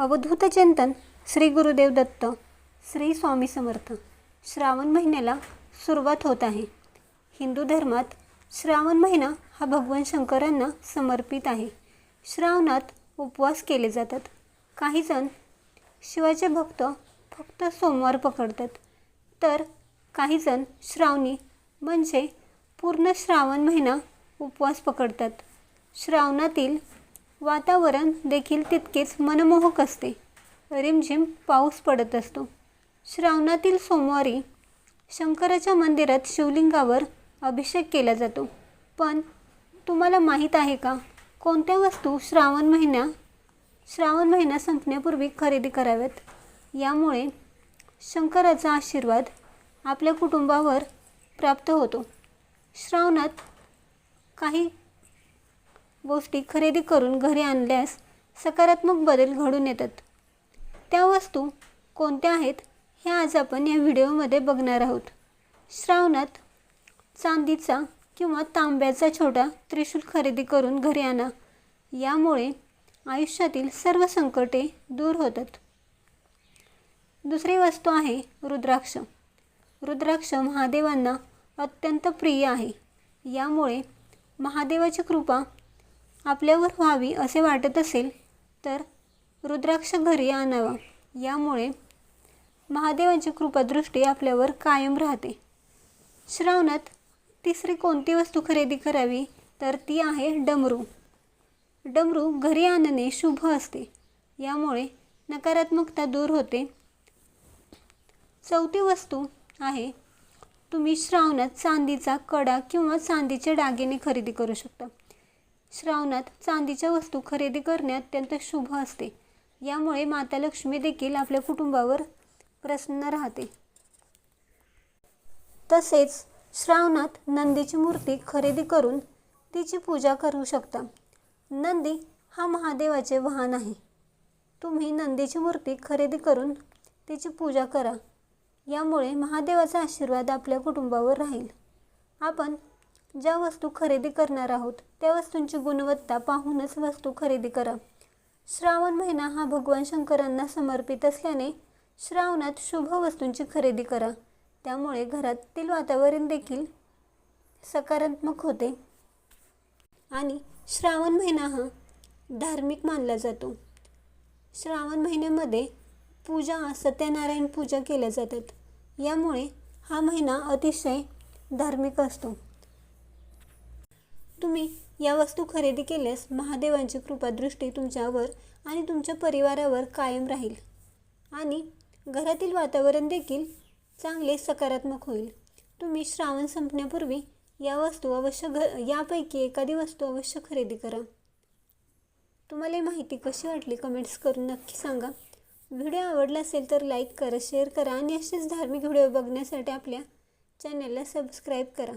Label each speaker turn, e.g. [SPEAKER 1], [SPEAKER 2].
[SPEAKER 1] अवधूत चिंतन श्री गुरुदेव दत्त श्री स्वामी समर्थ. श्रावण महिन्याला सुरुवात होत आहे. हिंदू धर्मात श्रावण महिना हा भगवान शंकरांना समर्पित आहे. श्रावणात उपवास केले जातात. काही जण शिवाचे भक्त फक्त सोमवार पकडतात. तर काही जण श्रावणी म्हणजे पूर्ण श्रावण महिना उपवास पकडतात. श्रावणातील वातावरण देखील तितकेच मनमोहक असते. रिमझिम पाऊस पडत असतो. श्रावणातील सोमवारी शंकराच्या मंदिरात शिवलिंगावर अभिषेक केला जातो. पण तुम्हाला माहीत आहे का? कोणत्या वस्तू श्रावण महिन्या श्रावण महिना संपण्यापूर्वी खरेदी कराव्यात? यामुळे शंकराचा आशीर्वाद आपल्या कुटुंबावर प्राप्त होतो. श्रावणात काही गोष्टी खरेदी करून घरी आणल्यास सकारात्मक बदल घडून येतात. त्या वस्तू कोणत्या आहेत हे आज आपण या व्हिडिओमध्ये बघणार आहोत. श्रावणात चांदीचा किंवा तांब्याचा छोटा त्रिशूल खरेदी करून घरी आणा. यामुळे आयुष्यातील सर्व संकटे दूर होतात. दुसरी वस्तू आहे रुद्राक्ष. रुद्राक्ष महादेवांना अत्यंत प्रिय आहे. यामुळे महादेवाची कृपा आपल्यावर व्हावी असे वाटत असेल तर रुद्राक्ष घरी आणावा. यामुळे महादेवाची कृपादृष्टी आपल्यावर कायम राहते. श्रावणात तिसरी कोणती वस्तू खरेदी करावी? तर ती आहे डमरू. डमरू घरी आणणे शुभ असते. यामुळे नकारात्मकता दूर होते. चौथी वस्तू आहे तुम्ही श्रावणात चांदीचा कडा किंवा चांदीचे दागिने खरेदी करू शकता. श्रावणात चांदीच्या वस्तू खरेदी करणे अत्यंत शुभ असते. यामुळे माता लक्ष्मी देखील आपल्या कुटुंबावर प्रसन्न राहते. तसेच श्रावणात नंदीची मूर्ती खरेदी करून तिची पूजा करू शकता. नंदी हा महादेवाचे वाहन आहे. तुम्ही नंदीची मूर्ती खरेदी करून तिची पूजा करा. यामुळे महादेवाचा आशीर्वाद आपल्या कुटुंबावर राहील. आपण ज्या वस्तू खरेदी करणार आहोत त्या वस्तूंची गुणवत्ता पाहूनच वस्तू खरेदी करा. श्रावण महिना हा भगवान शंकरांना समर्पित असल्याने श्रावणात शुभ वस्तूंची खरेदी करा. त्यामुळे घरातील वातावरण देखील सकारात्मक होते. आणि श्रावण महिना हा धार्मिक मानला जातो. श्रावण महिन्यामध्ये पूजा सत्यनारायण पूजा केल्या जातात. यामुळे हा महिना अतिशय धार्मिक असतो. तुम्ही या वस्तू खरेदी केल्यास महादेवांची कृपादृष्टी तुमच्यावर आणि तुमच्या परिवारावर कायम राहील. आणि घरातील वातावरण देखील चांगले सकारात्मक होईल. तुम्ही श्रावण संपण्यापूर्वी या वस्तू अवश्य घ यापैकी एखादी वस्तू अवश्य खरेदी करा. तुम्हाला ही माहिती कशी वाटली कमेंट्स करून नक्की सांगा. व्हिडिओ आवडला असेल तर लाईक करा शेअर करा आणि असेच धार्मिक व्हिडिओ बघण्यासाठी आपल्या चॅनलला सबस्क्राईब करा.